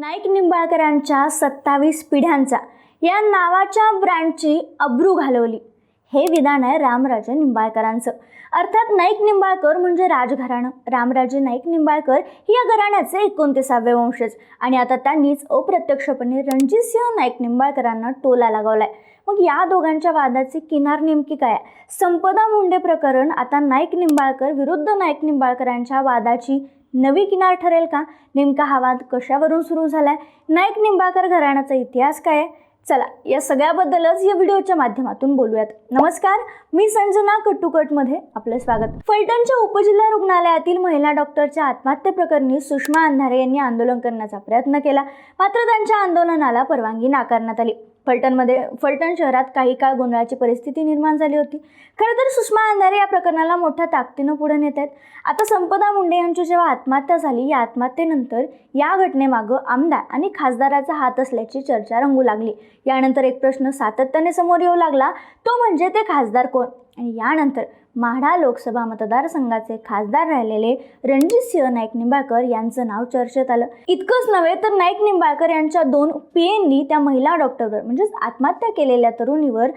नाईक निंबाळकरांच्या सत्तावीस पिढ्यांचा या नावाच्या ब्रँडची अब्रू घालवली. हे विधान आहे रामराजे निंबाळकरांचं. अर्थात नाईक निंबाळकर म्हणजे राजघराणं. रामराजे नाईक निंबाळकर ही या घराण्याचे एकोणतीसावे वंशज आणि आता त्यांनीच अप्रत्यक्षपणे रणजितसिंह नाईक निंबाळकरांना टोला लागवलाय. मग या दोघांच्या वादाची किनार नेमकी काय आहे? संपदा मुंडे प्रकरण आता नाईक निंबाळकर विरुद्ध नाईक निंबाळकरांच्या वादाची नवी किनार ठरेल का? नेमका हा वाद कशावरून सुरू झालाय? नाईक निंबाकर घराण्याचा इतिहास काय आहे? चला या सगळ्याबद्दलच या व्हिडिओच्या माध्यमातून बोलूयात. नमस्कार मी संजना कट्टुकटमध्ये आपलं स्वागत. फलटणच्या उपजिल्हा रुग्णालयातील महिला डॉक्टरच्या आत्महत्येप्रकरणी सुषमा अंधारे यांनी आंदोलन करण्याचा प्रयत्न केला. मात्र त्यांच्या आंदोलनाला परवानगी नाकारण्यात आली. फलटणमध्ये फलटण शहरात काही काळ गोंधळाची परिस्थिती निर्माण झाली होती. खरं तर सुषमा अंधारे या प्रकरणाला मोठ्या ताकदीनं पुढे नेत आहेत. आता संपदा मुंडे यांची जेव्हा आत्महत्या झाली या आत्महत्येनंतर या घटनेमागं आमदार आणि खासदाराचा हात असल्याची चर्चा रंगू लागली. यानंतर एक प्रश्न सातत्याने समोर येऊ लागला. तो म्हणजे ते खासदार कोण? आणि यानंतर माढा लोकसभा मतदारसंघाचे खासदार राहिलेले रणजित सिंह नाईक निंबाळकर यांचं नाव चर्चेत आलं. इतकंच नव्हे तर नाईक निंबाळकर यांच्या दोन पीएननी त्या महिला डॉक्टरवर म्हणजेच आत्महत्या केलेल्या तरुणीवर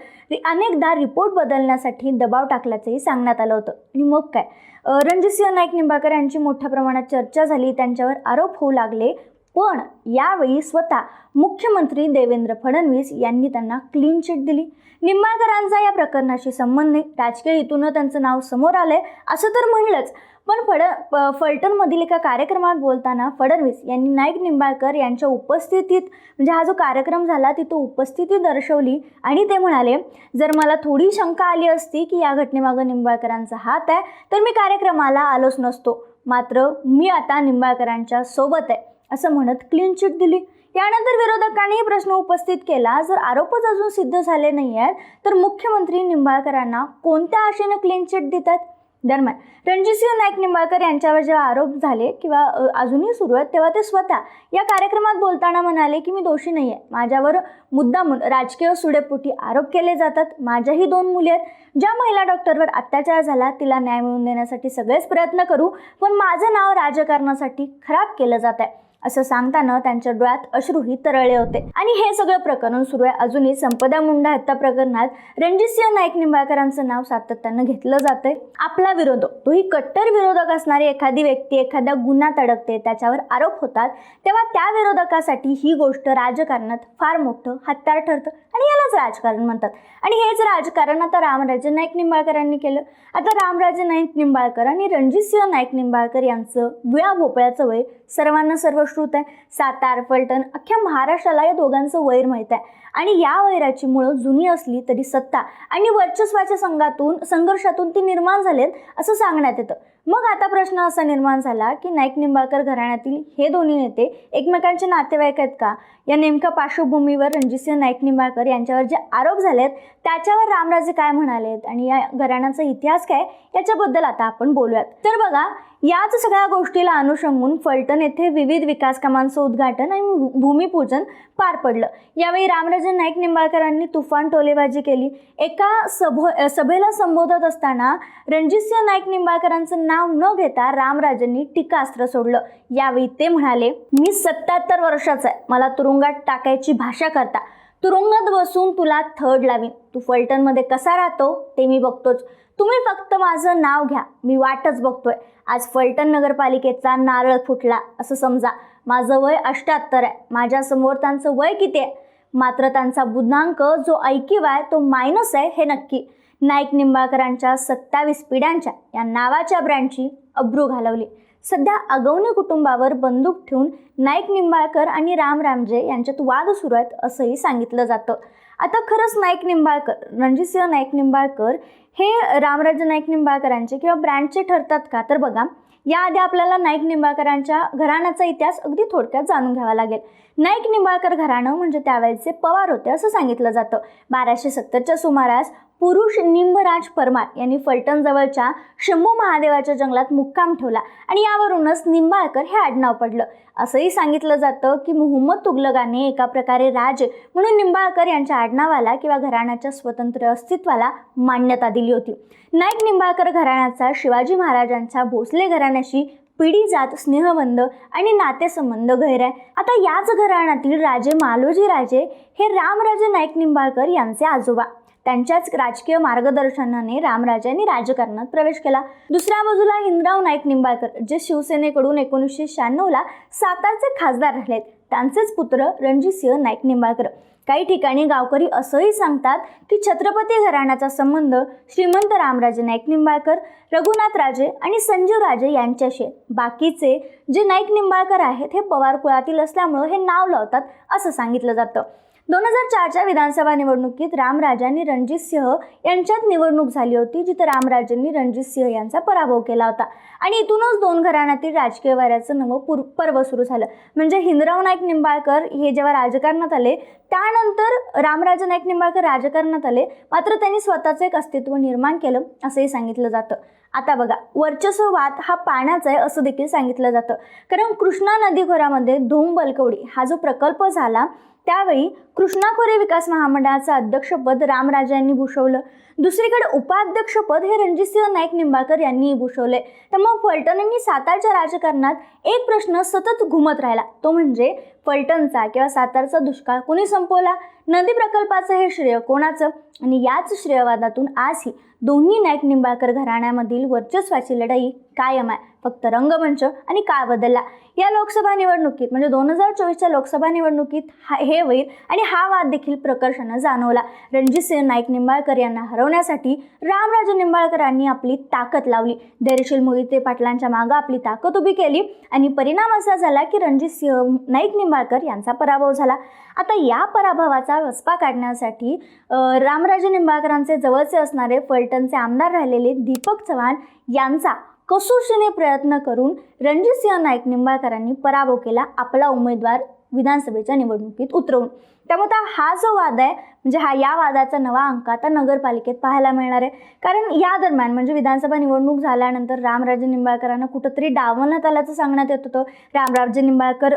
अनेकदा रिपोर्ट बदलण्यासाठी दबाव टाकल्याचंही सांगण्यात आलं होतं. आणि मग काय? रणजित रणजितसिंह नाईक निंबाळकर यांची मोठ्या प्रमाणात चर्चा झाली त्यांच्यावर आरोप होऊ लागले. पण यावेळी स्वतः मुख्यमंत्री देवेंद्र फडणवीस यांनी त्यांना क्लीन चिट दिली. निंबाळकरांचा या प्रकरणाशी संबंध राजकीय हेतूनं त्यांचं नाव समोर आलंय असं तर म्हणलंच. पण फड फलटणमधील एका कार्यक्रमात बोलताना फडणवीस यांनी नाईक निंबाळकर यांच्या उपस्थितीत म्हणजे हा जो कार्यक्रम झाला तिथं उपस्थिती दर्शवली आणि ते म्हणाले जर मला थोडी शंका आली असती की या घटनेमागं निंबाळकरांचा हात आहे तर मी कार्यक्रमाला आलोच नसतो. मात्र मी आता निंबाळकरांच्या सोबत आहे. असं म्हणत क्लीन चिट दिली. यानंतर विरोधकांनी प्रश्न उपस्थित केला. जर आरोपच अजून सिद्ध झाले नाही आहेत तर मुख्यमंत्री निंबाळकरांना कोणत्या आशेनं क्लीन चिट देतात? दरम्यान रणजितसिंह नाईक निंबाळकर यांच्यावर जेव्हा आरोप झाले किंवा अजूनही सुरू आहेत तेव्हा ते स्वतः या कार्यक्रमात बोलताना म्हणाले की मी दोषी नाही आहे माझ्यावर मुद्दामून राजकीय सुडेपोटी आरोप केले जातात. माझ्याही दोन मुली आहेत. ज्या महिला डॉक्टरवर अत्याचार झाला तिला न्याय मिळवून देण्यासाठी सगळेच प्रयत्न करू पण माझं नाव राजकारणासाठी खराब केलं जात आहे असं सांगताना त्यांच्या डोळ्यात अश्रूही तरळले होते. आणि हे सगळं प्रकरण सुरू आहे. अजूनही संपदा मुंडा हत्या प्रकरणात रणजितसिंह नाईक निंबाळकरांचं नाव सातत्यानं घेतलं जातंय. आपला विरोधक तोही कट्टर विरोधक असणारी एखादी व्यक्ती एखाद्या गुन्ह्यात अडकते त्याच्यावर आरोप होतात तेव्हा त्या विरोधकासाठी ही गोष्ट राजकारणात फार मोठं हत्यार ठरतं. आणि यालाच राजकारण म्हणतात. आणि हेच राजकारण आता रामराजे नाईक निंबाळकरांनी केलं. आता रामराजे नाईक निंबाळकर आणि रणजित सिंह नाईक निंबाळकर यांचं विळा भोपळ्याचं वय सर्वांना सर्व सुश्रुत आहे. सातार फलटण अख्ख्या महाराष्ट्राला या दोघांचं वैर माहीत आहे. आणि या वैराची मुळं जुनी असली तरी सत्ता आणि वर्चस्वाच्या संघातून संघर्षातून ती निर्माण झालेत असं सांगण्यात येतं. मग आता प्रश्न असा निर्माण झाला की नाईक निंबाळकर घराण्यातील हे दोन्ही नेते एकमेकांचे नातेवाईक आहेत का? या नेमक्या पार्श्वभूमीवर रणजितसिंह नाईक निंबाळकर यांच्यावर जे आरोप झालेत त्याच्यावर रामराजे काय म्हणालेत आणि या घराण्याचा इतिहास काय याच्याबद्दल आता आपण बोलूयात. तर बघा याच सगळ्या गोष्टीला अनुषंगून फलटण येथे विविध विकास कामांचं उद्घाटन आणि भू- भूमिपूजन पार पडलं. यावेळी रामराजे नाईक निंबाळकरांनी तुफान टोलेबाजी केली. एका सभ सभेला संबोधत असताना रणजितसिंह नाईक निंबाळकरांचं नाव नाव न घेता रामराजेंनी टीकास्त्र सोडलं. यावेळी ते म्हणाले मी सत्याहत्तर वर्षाचा आहे. मला तुरुंगात टाकायची भाषा करता. तुरुंगात बसून तुला थर्ड लावीन. तू फलटणमध्ये कसा राहतो ते मी बघतोच. तुम्ही फक्त माझं नाव घ्या. मी वाटच बघतोय. आज फलटण नगरपालिकेचा नारळ फुटला. असं समजा. माझं वय अष्ट्याहत्तर आहे. माझ्यासमोर त्यांचं वय किती आहे? मात्र त्यांचा बुद्धांक जो ऐकिवाय आहे तो मायनस आहे हे नक्की. नाईक निंबाळकरांच्या सत्तावीस पिढ्यांच्या या नावाच्या ब्रँडची अब्रू घालवली. सध्या अगवनी कुटुंबावर बंदूक ठेवून नाईक निंबाळकर आणि राम रामजे यांच्यात वाद सुरू आहेत असंही सांगितलं जातं. आता खरंच नाईक निंबाळकर रणजितसिंह नाईक निंबाळकर हे रामराजे नाईक निंबाळकरांचे किंवा ब्रँडचे ठरतात का? तर बघा याआधी आपल्याला नाईक निंबाळकरांच्या घराण्याचा इतिहास अगदी थोडक्यात जाणून घ्यावा लागेल. नाईक निंबाळकर घराणं म्हणजे त्यावेळेचे पवार होते असं सांगितलं जातं. बाराशे सत्तरच्या सुमारास पुरुष निंबराज परमार यांनी फलटणजवळच्या शंभू महादेवाच्या जंगलात मुक्काम ठेवला आणि यावरूनच निंबाळकर हे आडनाव पडलं. असंही सांगितलं जातं की मुहम्मद तुगलकाने एका प्रकारे राज म्हणून निंबाळकर यांच्या आडनावाला किंवा घराण्याच्या स्वतंत्र अस्तित्वाला मान्यता दिली होती. नाईक निंबाळकर घराण्याचा शिवाजी महाराजांच्या भोसले घराण्याशी पिढी जात स्नेहबंध आणि नातेसंबंध गैर आहे. आता याच घराण्यातील राजे मालोजी राजे हे रामराजे नाईक निंबाळकर यांचे आजोबा. त्यांच्याच राजकीय मार्गदर्शनाने रामराजांनी राजकारणात प्रवेश केला. दुसऱ्या बाजूला हिंदराव नाईक निंबाळकर जे शिवसेनेकडून एकोणीसशे शहाण्णवला सातारचे खासदार राहिलेत. त्यांचेच पुत्र रणजितसिंह नाईक निंबाळकर. काही ठिकाणी गावकरी असंही सांगतात की छत्रपती घराण्याचा संबंध श्रीमंत रामराजे नाईक निंबाळकर रघुनाथ राजे आणि संजीव राजे यांच्याशी बाकीचे जे नाईक निंबाळकर आहेत हे पवार कुळातील असल्यामुळं हे नाव लावतात असं सांगितलं जातं. दोन हजार चारच्या विधानसभा निवडणुकीत रामराजांनी रणजित सिंह यांच्यात निवडणूक झाली होती जिथे रामराजांनी रणजित सिंह यांचा पराभव केला होता. आणि इथूनच दोन घराण्यातील राजकीय वाऱ्याचं नवं पूर पर्व सुरू झालं. म्हणजे हिंदराव नाईक निंबाळकर हे जेव्हा राजकारणात आले त्यानंतर रामराजे नाईक निंबाळकर राजकारणात आले मात्र त्यांनी स्वतःचं एक अस्तित्व निर्माण केलं असंही सांगितलं जातं. आता बघा वर्चस्ववाद हा पाण्याचा आहे असं देखील सांगितलं जातं. कारण कृष्णा नदी खोऱ्यामध्ये धोम बलकवडी हा जो प्रकल्प झाला त्यावेळी कृष्णा खोरे विकास महामंडळाचं अध्यक्षपद रामराजांनी भूषवलं. दुसरीकडे उपाध्यक्षपद हे रणजितसिंह नाईक निंबाळकर यांनीही भूषवले त्यामुळे फलटण यांनी सातारच्या राजकारणात एक प्रश्न सतत घुमत राहिला. तो म्हणजे फलटणचा किंवा सातारचा दुष्काळ कोणी संपवला? नदी प्रकल्पाचं हे श्रेय कोणाचं? आणि याच श्रेयवादातून आजही दोन्ही नाईक निंबाळकर घराण्यामधील वर्चस्वाची लढाई कायम आहे. फक्त रंगमंच आणि काळ बदलला. या लोकसभा निवडणुकीत म्हणजे दोन हजार चोवीसच्या लोकसभा निवडणुकीत हा हे होईल आणि हा वाद देखील प्रकर्षानं जाणवला. रणजितसिंह नाईक निंबाळकर यांना हरवण्यासाठी रामराजे निंबाळकरांनी आपली ताकद लावली. धैर्यशील मोहिते पाटलांच्या मागं आपली ताकद उभी केली आणि परिणाम असा झाला की रणजितसिंह नाईक निंबाळकर यांचा पराभव झाला. आता या पराभवाचा वसपा काढण्यासाठी रामराजे निंबाळकरांचे जवळचे असणारे फलटणचे आमदार राहिलेले दीपक चव्हाण यांचा कसोशीने प्रयत्न करून रणजितसिंह नाईक निंबाळकरांनी पराभव केला आपला उमेदवार विधानसभेच्या निवडणुकीत उतरवून. त्यामुळे आता हा जो वाद आहे म्हणजे हा या वादाचा नवा अंक आता नगरपालिकेत पाहायला मिळणार आहे. कारण या दरम्यान म्हणजे विधानसभा निवडणूक झाल्यानंतर रामराजे निंबाळकरांना कुठंतरी डावलण्यात आल्याचं सांगण्यात येत होतं. रामराजे निंबाळकर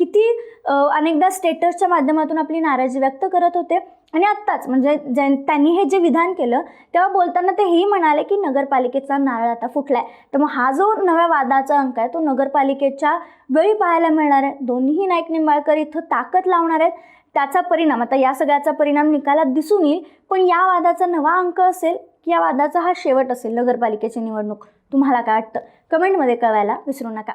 किती अनेकदा स्टेटसच्या माध्यमातून आपली नाराजी व्यक्त करत होते. आणि आत्ताच म्हणजे ज्या त्यांनी हे जे विधान केलं तेव्हा बोलताना ते हेही म्हणाले की नगरपालिकेचा नारळ आता फुटलाय. तर मग हा जो नव्या वादाचा अंक आहे तो नगरपालिकेच्या वेळी पाहायला मिळणार आहे. दोन्हीही नाईक निंबाळकर इथं ताकद लावणार आहेत. त्याचा परिणाम आता या सगळ्याचा परिणाम निकालात दिसून येईल. पण या वादाचा नवा अंक असेल की या वादाचा हा शेवट असेल नगरपालिकेची निवडणूक. तुम्हाला काय वाटतं? कमेंटमध्ये कळवायला विसरू नका.